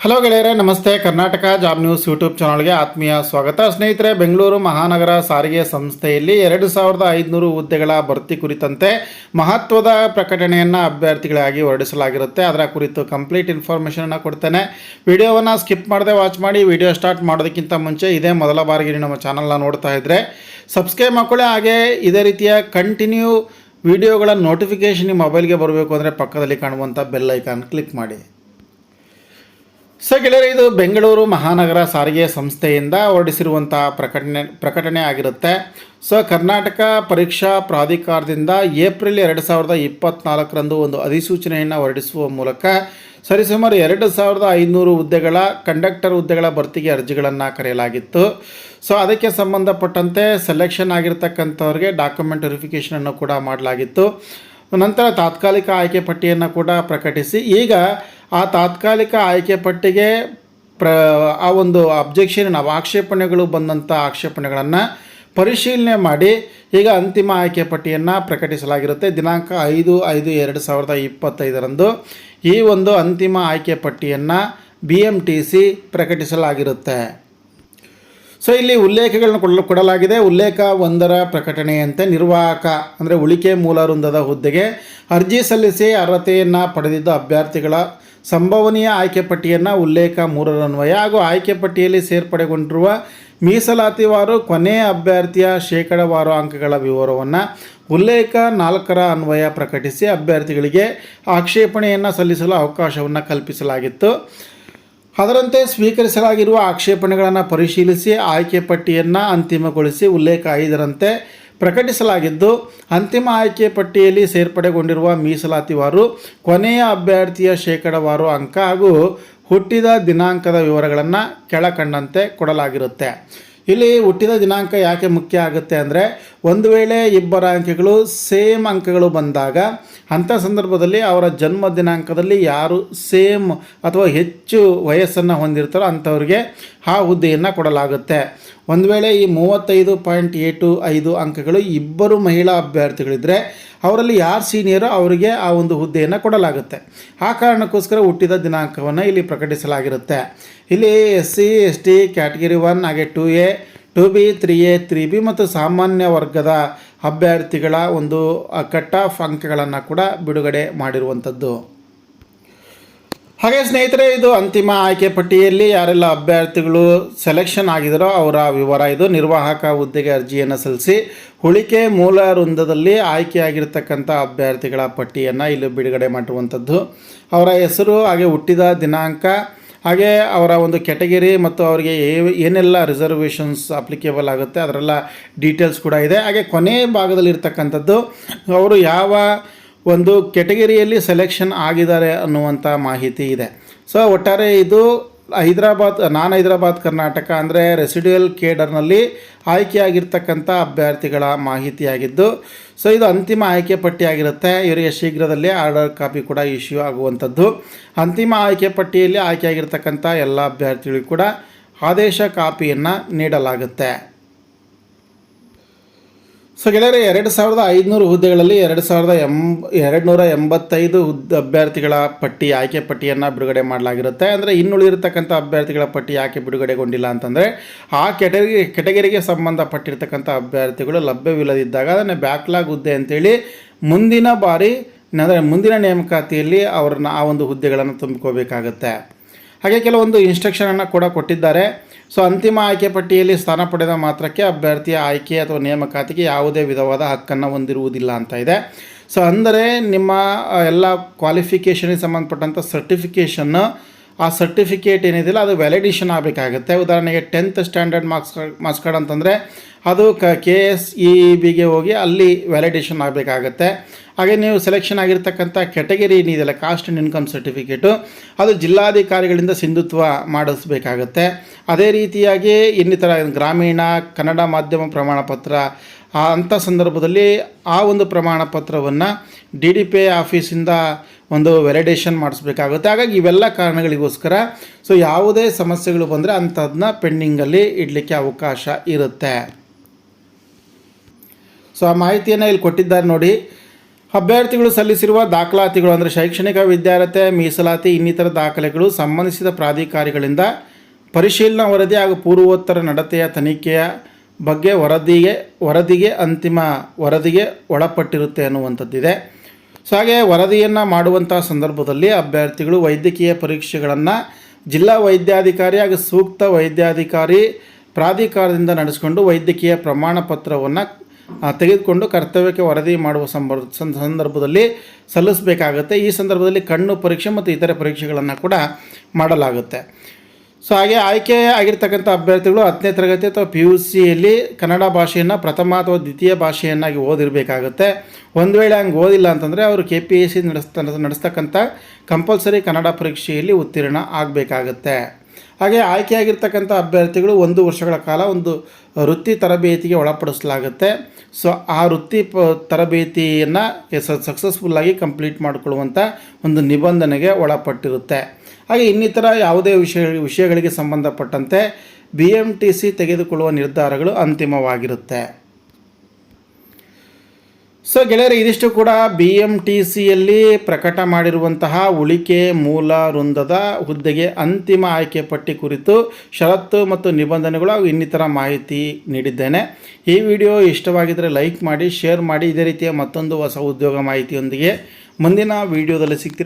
Hello ಗೆಳೆಯರೆ, ನಮಸ್ತೆ. Karnataka job news YouTube ಚಾನಲ್ಗೆ ಆತ್ಮೀಯ ಸ್ವಾಗತ. ಸ್ನೇಹಿತರೆ, ಬೆಂಗಳೂರು ಮಹಾನಗರ ಸಾರಿಗೆ ಸಂಸ್ಥೆಯಲ್ಲಿ ಎರಡು ಸಾವಿರದ ಐದುನೂರು ಹುದ್ದೆಗಳ ಭರ್ತಿ ಕುರಿತಂತೆ ಮಹತ್ವದ ಪ್ರಕಟಣೆಯನ್ನು ಅಭ್ಯರ್ಥಿಗಳಾಗಿ ಹೊರಡಿಸಲಾಗಿರುತ್ತೆ. ಅದರ ಕುರಿತು ಕಂಪ್ಲೀಟ್ ಇನ್ಫಾರ್ಮೇಷನನ್ನು ಕೊಡ್ತೇನೆ. ವಿಡಿಯೋವನ್ನು ಸ್ಕಿಪ್ ಮಾಡದೆ ವಾಚ್ ಮಾಡಿ, ವಿಡಿಯೋ ಸ್ಟಾರ್ಟ್ ಮಾಡೋದಕ್ಕಿಂತ ಮುಂಚೆ ಇದೇ ಮೊದಲ ಬಾರಿಗೆ ನಮ್ಮ ಚಾನಲ್ನ ನೋಡ್ತಾ ಇದ್ದರೆ ಸಬ್ಸ್ಕ್ರೈಬ್ ಮಾಡ್ಕೊಳ್ಳಿ. ಹಾಗೆ ಇದೇ ರೀತಿಯ ಕಂಟಿನ್ಯೂ ವಿಡಿಯೋಗಳ ನೋಟಿಫಿಕೇಷನ್ ನಿಮ್ಮ ಮೊಬೈಲ್ಗೆ ಬರಬೇಕು ಅಂದರೆ ಪಕ್ಕದಲ್ಲಿ ಕಾಣುವಂಥ ಬೆಲ್ ಐಕಾನ್ ಕ್ಲಿಕ್ ಮಾಡಿ. ಸೊ ಗೆಳೆಯರೆ, ಇದು ಬೆಂಗಳೂರು ಮಹಾನಗರ ಸಾರಿಗೆ ಸಂಸ್ಥೆಯಿಂದ ಹೊರಡಿಸಿರುವಂಥ ಪ್ರಕಟಣೆ ಪ್ರಕಟಣೆ ಆಗಿರುತ್ತೆ. ಸೊ ಕರ್ನಾಟಕ ಪರೀಕ್ಷಾ ಪ್ರಾಧಿಕಾರದಿಂದ ಏಪ್ರಿಲ್ ಎರಡು ಸಾವಿರದ ಇಪ್ಪತ್ನಾಲ್ಕರಂದು ಒಂದು ಅಧಿಸೂಚನೆಯನ್ನು ಹೊರಡಿಸುವ ಮೂಲಕ ಸರಿಸುಮಾರು ಎರಡು ಸಾವಿರದ ಐನೂರು ಹುದ್ದೆಗಳ, ಕಂಡಕ್ಟರ್ ಹುದ್ದೆಗಳ ಭರ್ತಿಗೆ ಅರ್ಜಿಗಳನ್ನು ಕರೆಯಲಾಗಿತ್ತು. ಸೊ ಅದಕ್ಕೆ ಸಂಬಂಧಪಟ್ಟಂತೆ ಸೆಲೆಕ್ಷನ್ ಆಗಿರ್ತಕ್ಕಂಥವ್ರಿಗೆ ಡಾಕ್ಯುಮೆಂಟ್ ವೆರಿಫಿಕೇಷನನ್ನು ಕೂಡ ಮಾಡಲಾಗಿತ್ತು. ನಂತರ ತಾತ್ಕಾಲಿಕ ಆಯ್ಕೆ ಪಟ್ಟಿಯನ್ನು ಕೂಡ ಪ್ರಕಟಿಸಿ, ಈಗ ಆ ತಾತ್ಕಾಲಿಕ ಆಯ್ಕೆ ಪಟ್ಟಿಗೆ ಪ್ರ, ಆ ಒಂದು ಅಬ್ಜೆಕ್ಷನ್ ನಾವು ಆಕ್ಷೇಪಣೆಗಳು ಬಂದಂಥ ಆಕ್ಷೇಪಣೆಗಳನ್ನು ಪರಿಶೀಲನೆ ಮಾಡಿ, ಈಗ ಅಂತಿಮ ಆಯ್ಕೆ ಪಟ್ಟಿಯನ್ನು ಪ್ರಕಟಿಸಲಾಗಿರುತ್ತೆ. ದಿನಾಂಕ ಐದು ಐದು ಎರಡು ಸಾವಿರದ ಇಪ್ಪತ್ತೈದರಂದು ಈ ಒಂದು ಅಂತಿಮ ಆಯ್ಕೆ ಪಟ್ಟಿಯನ್ನು ಬಿ ಎಂ ಟಿ ಸಿ ಪ್ರಕಟಿಸಲಾಗಿರುತ್ತೆ. ಸೊ ಇಲ್ಲಿ ಉಲ್ಲೇಖಗಳನ್ನು ಕೊಡಲು, ಕೊಡಲಾಗಿದೆ. ಉಲ್ಲೇಖ ಒಂದರ ಪ್ರಕಟಣೆಯಂತೆ ನಿರ್ವಾಹಕ, ಅಂದರೆ ಉಳಿಕೆ ಮೂಲ ವೃಂದದ ಹುದ್ದೆಗೆ ಅರ್ಜಿ ಸಲ್ಲಿಸಿ ಅರ್ಹತೆಯನ್ನು ಪಡೆದಿದ್ದ ಅಭ್ಯರ್ಥಿಗಳ ಸಂಭವನೀಯ ಆಯ್ಕೆ ಪಟ್ಟಿಯನ್ನು ಉಲ್ಲೇಖ ಮೂರರನ್ವಯ ಹಾಗೂ ಆಯ್ಕೆ ಪಟ್ಟಿಯಲ್ಲಿ ಸೇರ್ಪಡೆಗೊಂಡಿರುವ ಮೀಸಲಾತಿವಾರು ಕೊನೆಯ ಅಭ್ಯರ್ಥಿಯ ಶೇಕಡವಾರು ಅಂಕಗಳ ವಿವರವನ್ನು ಉಲ್ಲೇಖ ನಾಲ್ಕರ ಅನ್ವಯ ಪ್ರಕಟಿಸಿ ಅಭ್ಯರ್ಥಿಗಳಿಗೆ ಆಕ್ಷೇಪಣೆಯನ್ನು ಸಲ್ಲಿಸಲು ಅವಕಾಶವನ್ನು ಕಲ್ಪಿಸಲಾಗಿತ್ತು. ಅದರಂತೆ ಸ್ವೀಕರಿಸಲಾಗಿರುವ ಆಕ್ಷೇಪಣೆಗಳನ್ನು ಪರಿಶೀಲಿಸಿ ಆಯ್ಕೆ ಪಟ್ಟಿಯನ್ನು ಅಂತಿಮಗೊಳಿಸಿ ಉಲ್ಲೇಖ ಐದರಂತೆ ಪ್ರಕಟಿಸಲಾಗಿದ್ದು, ಅಂತಿಮ ಆಯ್ಕೆ ಪಟ್ಟಿಯಲ್ಲಿ ಸೇರ್ಪಡೆಗೊಂಡಿರುವ ಮೀಸಲಾತಿವಾರು, ಕೊನೆಯ ಅಭ್ಯರ್ಥಿಯ ಶೇಕಡವಾರು ಅಂಕ ಹಾಗೂ ಹುಟ್ಟಿದ ದಿನಾಂಕದ ವಿವರಗಳನ್ನು ಕೆಳಕಂಡಂತೆ ಕೊಡಲಾಗಿರುತ್ತೆ. ಇಲ್ಲಿ ಹುಟ್ಟಿದ ದಿನಾಂಕ ಯಾಕೆ ಮುಖ್ಯ ಆಗುತ್ತೆ ಅಂದರೆ ಒಂದು ವೇಳೆ ಇಬ್ಬರ ಅಂಕೆಗಳು ಸೇಮ್ ಅಂಕಗಳು ಬಂದಾಗ ಅಂಥ ಸಂದರ್ಭದಲ್ಲಿ ಅವರ ಜನ್ಮ ದಿನಾಂಕದಲ್ಲಿ ಯಾರು ಸೇಮ್ ಅಥವಾ ಹೆಚ್ಚು ವಯಸ್ಸನ್ನು ಹೊಂದಿರ್ತಾರೋ ಅಂಥವ್ರಿಗೆ ಆ ಹುದ್ದೆಯನ್ನು ಕೊಡಲಾಗುತ್ತೆ. ಒಂದು ವೇಳೆ ಈ ಮೂವತ್ತೈದು ಪಾಯಿಂಟ್ ಏಟು ಐದು ಅಂಕಗಳು ಇಬ್ಬರು ಮಹಿಳಾ ಅಭ್ಯರ್ಥಿಗಳಿದ್ದರೆ ಅವರಲ್ಲಿ ಯಾರು ಸೀನಿಯರೋ ಅವರಿಗೆ ಆ ಒಂದು ಹುದ್ದೆಯನ್ನು ಕೊಡಲಾಗುತ್ತೆ. ಆ ಕಾರಣಕ್ಕೋಸ್ಕರ ಹುಟ್ಟಿದ ದಿನಾಂಕವನ್ನು ಇಲ್ಲಿ ಪ್ರಕಟಿಸಲಾಗಿರುತ್ತೆ. ಇಲ್ಲಿ S C, S T, category one, ಹಾಗೆ two A, two B, three A, three B ಮತ್ತು ಸಾಮಾನ್ಯ ವರ್ಗದ ಅಭ್ಯರ್ಥಿಗಳ ಒಂದು ಕಟ್ ಆಫ್ ಅಂಕಗಳನ್ನು ಕೂಡ ಬಿಡುಗಡೆ ಮಾಡಿರುವಂಥದ್ದು. ಹಾಗೆ ಸ್ನೇಹಿತರೆ, ಇದು ಅಂತಿಮ ಆಯ್ಕೆ ಪಟ್ಟಿಯಲ್ಲಿ ಯಾರೆಲ್ಲ ಅಭ್ಯರ್ಥಿಗಳು ಸೆಲೆಕ್ಷನ್ ಆಗಿದರೋ ಅವರ ವಿವರ ಇದು. ನಿರ್ವಾಹಕ ಹುದ್ದೆಗೆ ಅರ್ಜಿಯನ್ನು ಸಲ್ಲಿಸಿ ಉಳಿಕೆ ಮೂಲ ವೃಂದದಲ್ಲಿ ಆಯ್ಕೆಯಾಗಿರ್ತಕ್ಕಂಥ ಅಭ್ಯರ್ಥಿಗಳ ಪಟ್ಟಿಯನ್ನು ಇಲ್ಲಿ ಬಿಡುಗಡೆ ಮಾಡುವಂಥದ್ದು. ಅವರ ಹೆಸರು, ಹಾಗೆ ಹುಟ್ಟಿದ ದಿನಾಂಕ, ಹಾಗೆ ಅವರ ಒಂದು ಕೆಟಗರಿ ಮತ್ತು ಅವರಿಗೆ ಏನೆಲ್ಲ ರಿಸರ್ವೇಷನ್ಸ್ ಅಪ್ಲಿಕೇಬಲ್ ಆಗುತ್ತೆ ಅದರೆಲ್ಲ ಡೀಟೇಲ್ಸ್ ಕೂಡ ಇದೆ. ಹಾಗೆ ಕೊನೆ ಭಾಗದಲ್ಲಿರ್ತಕ್ಕಂಥದ್ದು, ಅವರು ಯಾವ ಒಂದು ಕೆಟಗರಿಯಲ್ಲಿ ಸೆಲೆಕ್ಷನ್ ಆಗಿದ್ದಾರೆ ಅನ್ನುವಂಥ ಮಾಹಿತಿ ಇದೆ. ಸೊ ಒಟ್ಟಾರೆ ಇದು ಹೈದರಾಬಾದ್, ನಾನ್ ಹೈದರಾಬಾದ್ ಕರ್ನಾಟಕ ಅಂದರೆ ರೆಸಿಡ್ಯೂಯಲ್ ಕೇಡರ್ನಲ್ಲಿ ಆಯ್ಕೆಯಾಗಿರ್ತಕ್ಕಂಥ ಅಭ್ಯರ್ಥಿಗಳ ಮಾಹಿತಿಯಾಗಿದ್ದು ಸೊ ಇದು ಅಂತಿಮ ಆಯ್ಕೆ ಪಟ್ಟಿಯಾಗಿರುತ್ತೆ. ಇವರಿಗೆ ಶೀಘ್ರದಲ್ಲೇ ಆರ್ಡರ್ ಕಾಪಿ ಕೂಡ ಇಶ್ಯೂ ಆಗುವಂಥದ್ದು. ಅಂತಿಮ ಆಯ್ಕೆ ಪಟ್ಟಿಯಲ್ಲಿ ಆಯ್ಕೆಯಾಗಿರ್ತಕ್ಕಂಥ ಎಲ್ಲ ಅಭ್ಯರ್ಥಿಗಳಿಗೂ ಕೂಡ ಆದೇಶ ಕಾಪಿಯನ್ನು ನೀಡಲಾಗುತ್ತೆ. ಸೊ ಗೆಳೆಯರೆ, ಎರಡು ಸಾವಿರದ ಐದುನೂರು ಹುದ್ದೆಗಳಲ್ಲಿ ಎರಡು ಸಾವಿರದ ಎಂಬ ಎರಡು ನೂರ ಎಂಬತ್ತೈದು ಹುದ್ದೆ ಅಭ್ಯರ್ಥಿಗಳ ಪಟ್ಟಿ, ಆಯ್ಕೆ ಪಟ್ಟಿಯನ್ನು ಬಿಡುಗಡೆ ಮಾಡಲಾಗಿರುತ್ತೆ. ಅಂದರೆ ಇನ್ನುಳಿರತಕ್ಕಂಥ ಅಭ್ಯರ್ಥಿಗಳ ಪಟ್ಟಿ ಯಾಕೆ ಬಿಡುಗಡೆಗೊಂಡಿಲ್ಲ ಅಂತಂದರೆ, ಆ ಕೆಟಗರಿ ಕೆಟಗರಿಗೆ ಸಂಬಂಧಪಟ್ಟಿರ್ತಕ್ಕಂಥ ಅಭ್ಯರ್ಥಿಗಳು ಲಭ್ಯವಿಲ್ಲದಿದ್ದಾಗ ಅದನ್ನು ಬ್ಯಾಕ್ಲಾಗ್ ಹುದ್ದೆ ಅಂತೇಳಿ ಮುಂದಿನ ಬಾರಿ, ಅಂದರೆ ಮುಂದಿನ ನೇಮಕಾತಿಯಲ್ಲಿ ಅವ್ರನ್ನ ಆ ಒಂದು ಹುದ್ದೆಗಳನ್ನು ತುಂಬಿಕೋಬೇಕಾಗತ್ತೆ. ಹಾಗೆ ಕೆಲವೊಂದು ಇನ್ಸ್ಟ್ರಕ್ಷನನ್ನು ಕೂಡ ಕೊಟ್ಟಿದ್ದಾರೆ. ಸೊ ಅಂತಿಮ ಆಯ್ಕೆ ಪಟ್ಟಿಯಲ್ಲಿ ಸ್ಥಾನ ಪಡೆದ ಮಾತ್ರಕ್ಕೆ ಅಭ್ಯರ್ಥಿಯ ಆಯ್ಕೆ ಅಥವಾ ನೇಮಕಾತಿಗೆ ಯಾವುದೇ ವಿಧವಾದ ಹಕ್ಕನ್ನು ಹೊಂದಿರುವುದಿಲ್ಲ ಅಂತ ಇದೆ. ಸೊ ಅಂದರೆ ನಿಮ್ಮ ಎಲ್ಲ ಕ್ವಾಲಿಫಿಕೇಷನಿಗೆ ಸಂಬಂಧಪಟ್ಟಂಥ ಸರ್ಟಿಫಿಕೇಷನ್ನು ಆ ಸರ್ಟಿಫಿಕೇಟ್ ಏನಿದೆಯಲ್ಲ ಅದು ವ್ಯಾಲಿಡೇಷನ್ ಆಗಬೇಕಾಗುತ್ತೆ. ಉದಾಹರಣೆಗೆ tenth standard marks marks card ಅಂತಂದರೆ, ಅದು ಕ ಕೆ ಎಸ್ ಇ ಬಿಗೆ ಹೋಗಿ ಅಲ್ಲಿ ವ್ಯಾಲಿಡೇಷನ್ ಆಗಬೇಕಾಗತ್ತೆ. ಹಾಗೆ ನೀವು ಸೆಲೆಕ್ಷನ್ ಆಗಿರ್ತಕ್ಕಂಥ ಕೆಟಗರಿ ಏನಿದೆಯಲ್ಲ ಕಾಸ್ಟ್ ಆ್ಯಂಡ್ ಇನ್ಕಮ್ ಸರ್ಟಿಫಿಕೇಟು ಅದು ಜಿಲ್ಲಾಧಿಕಾರಿಗಳಿಂದ ಸಿಂಧುತ್ವ ಮಾಡಿಸ್ಬೇಕಾಗತ್ತೆ. ಅದೇ ರೀತಿಯಾಗಿ ಇನ್ನಿತರ ಗ್ರಾಮೀಣ, ಕನ್ನಡ ಮಾಧ್ಯಮ ಪ್ರಮಾಣ ಪತ್ರ ಅಂಥ ಸಂದರ್ಭದಲ್ಲಿ ಆ ಒಂದು ಪ್ರಮಾಣ ಪತ್ರವನ್ನು ಡಿ ಡಿ ಪಿ ಆಫೀಸಿಂದ ಒಂದು ವೆರಿಡೇಷನ್ ಮಾಡಿಸ್ಬೇಕಾಗುತ್ತೆ. ಹಾಗಾಗಿ ಇವೆಲ್ಲ ಕಾರಣಗಳಿಗೋಸ್ಕರ ಸೊ ಯಾವುದೇ ಸಮಸ್ಯೆಗಳು ಬಂದರೆ ಅಂಥದನ್ನ ಪೆಂಡಿಂಗಲ್ಲಿ ಇಡಲಿಕ್ಕೆ ಅವಕಾಶ ಇರುತ್ತೆ. ಸೊ ಆ ಮಾಹಿತಿಯನ್ನು ಇಲ್ಲಿ ಕೊಟ್ಟಿದ್ದಾರೆ ನೋಡಿ. ಅಭ್ಯರ್ಥಿಗಳು ಸಲ್ಲಿಸಿರುವ ದಾಖಲಾತಿಗಳು ಅಂದರೆ ಶೈಕ್ಷಣಿಕ ವಿದ್ಯಾರ್ಹತೆ, ಮೀಸಲಾತಿ, ಇನ್ನಿತರ ದಾಖಲೆಗಳು ಸಂಬಂಧಿಸಿದ ಪ್ರಾಧಿಕಾರಿಗಳಿಂದ ಪರಿಶೀಲನಾ ವರದಿ ಹಾಗೂ ಪೂರ್ವೋತ್ತರ ನಡತೆಯ ತನಿಖೆಯ ಬಗ್ಗೆ ವರದಿಗೆ ವರದಿಗೆ ಅಂತಿಮ ವರದಿಗೆ ಒಳಪಟ್ಟಿರುತ್ತೆ ಅನ್ನುವಂಥದ್ದಿದೆ. ಸೊ ಹಾಗೆ ವರದಿಯನ್ನು ಮಾಡುವಂಥ ಸಂದರ್ಭದಲ್ಲಿ ಅಭ್ಯರ್ಥಿಗಳು ವೈದ್ಯಕೀಯ ಪರೀಕ್ಷೆಗಳನ್ನು ಜಿಲ್ಲಾ ವೈದ್ಯಾಧಿಕಾರಿ ಹಾಗೂ ಸೂಕ್ತ ವೈದ್ಯಾಧಿಕಾರಿ ಪ್ರಾಧಿಕಾರದಿಂದ ನಡೆಸಿಕೊಂಡು ವೈದ್ಯಕೀಯ ಪ್ರಮಾಣ ಪತ್ರವನ್ನು ತೆಗೆದುಕೊಂಡು ಕರ್ತವ್ಯಕ್ಕೆ ವರದಿ ಮಾಡುವ ಸಂಬರ್ ಸಂದರ್ಭದಲ್ಲಿ ಸಲ್ಲಿಸಬೇಕಾಗುತ್ತೆ. ಈ ಸಂದರ್ಭದಲ್ಲಿ ಕಣ್ಣು ಪರೀಕ್ಷೆ ಮತ್ತು ಇತರೆ ಪರೀಕ್ಷೆಗಳನ್ನು ಕೂಡ ಮಾಡಲಾಗುತ್ತೆ. ಸೊ ಹಾಗೆ ಆಯ್ಕೆ ಆಗಿರ್ತಕ್ಕಂಥ ಅಭ್ಯರ್ಥಿಗಳು ಹತ್ತನೇ ತರಗತಿ ಅಥವಾ ಪಿ ಯು ಸಿಯಲ್ಲಿ ಕನ್ನಡ ಭಾಷೆಯನ್ನು ಪ್ರಥಮ ಅಥವಾ ದ್ವಿತೀಯ ಭಾಷೆಯನ್ನಾಗಿ ಓದಿರಬೇಕಾಗುತ್ತೆ. ಒಂದು ವೇಳೆ ಹಂಗೆ ಓದಿಲ್ಲ ಅಂತಂದರೆ ಅವರು ಕೆ ಪಿ ಎಸ್ ಸಿ ನಡೆಸ್ತ ನಡೆಸ್ತಕ್ಕಂಥ ಕಂಪಲ್ಸರಿ ಕನ್ನಡ ಪರೀಕ್ಷೆಯಲ್ಲಿ ಉತ್ತೀರ್ಣ ಆಗಬೇಕಾಗುತ್ತೆ. ಹಾಗೆ ಆಯ್ಕೆಯಾಗಿರ್ತಕ್ಕಂಥ ಅಭ್ಯರ್ಥಿಗಳು ಒಂದು ವರ್ಷಗಳ ಕಾಲ ಒಂದು ವೃತ್ತಿ ತರಬೇತಿಗೆ ಒಳಪಡಿಸಲಾಗುತ್ತೆ. ಸೊ ಆ ವೃತ್ತಿ ಪ, ತರಬೇತಿಯನ್ನು ಸಕ್ಸಸ್ಫುಲ್ಲಾಗಿ ಕಂಪ್ಲೀಟ್ ಮಾಡಿಕೊಳ್ಳುವಂಥ ಒಂದು ನಿಬಂಧನೆಗೆ ಒಳಪಟ್ಟಿರುತ್ತೆ. ಹಾಗೆ ಇನ್ನಿತರ ಯಾವುದೇ ವಿಷಯ, ವಿಷಯಗಳಿಗೆ ಸಂಬಂಧಪಟ್ಟಂತೆ ಬಿ ಎಂ ಟಿ ಸಿ ತೆಗೆದುಕೊಳ್ಳುವ ನಿರ್ಧಾರಗಳು ಅಂತಿಮವಾಗಿರುತ್ತೆ. ಸೊ ಗೆಳೆಯರೆ, ಇದಿಷ್ಟು ಕೂಡ ಬಿ ಎಂ ಟಿ ಸಿಯಲ್ಲಿ ಪ್ರಕಟ ಮಾಡಿರುವಂತಹ ಉಳಿಕೆ ಮೂಲ ವೃಂದದ ಹುದ್ದೆಗೆ ಅಂತಿಮ ಆಯ್ಕೆ ಪಟ್ಟಿ ಕುರಿತು ಷರತ್ತು ಮತ್ತು ನಿಬಂಧನೆಗಳು ಹಾಗೂ ಇನ್ನಿತರ ಮಾಹಿತಿ ನೀಡಿದ್ದೇನೆ. ಈ ವಿಡಿಯೋ ಇಷ್ಟವಾಗಿದ್ದರೆ ಲೈಕ್ ಮಾಡಿ, ಶೇರ್ ಮಾಡಿ. ಇದೇ ರೀತಿಯ ಮತ್ತೊಂದು ಹೊಸ ಉದ್ಯೋಗ ಮಾಹಿತಿಯೊಂದಿಗೆ ಮುಂದಿನ ವಿಡಿಯೋದಲ್ಲಿ ಸಿಗ್ತೀನಿ.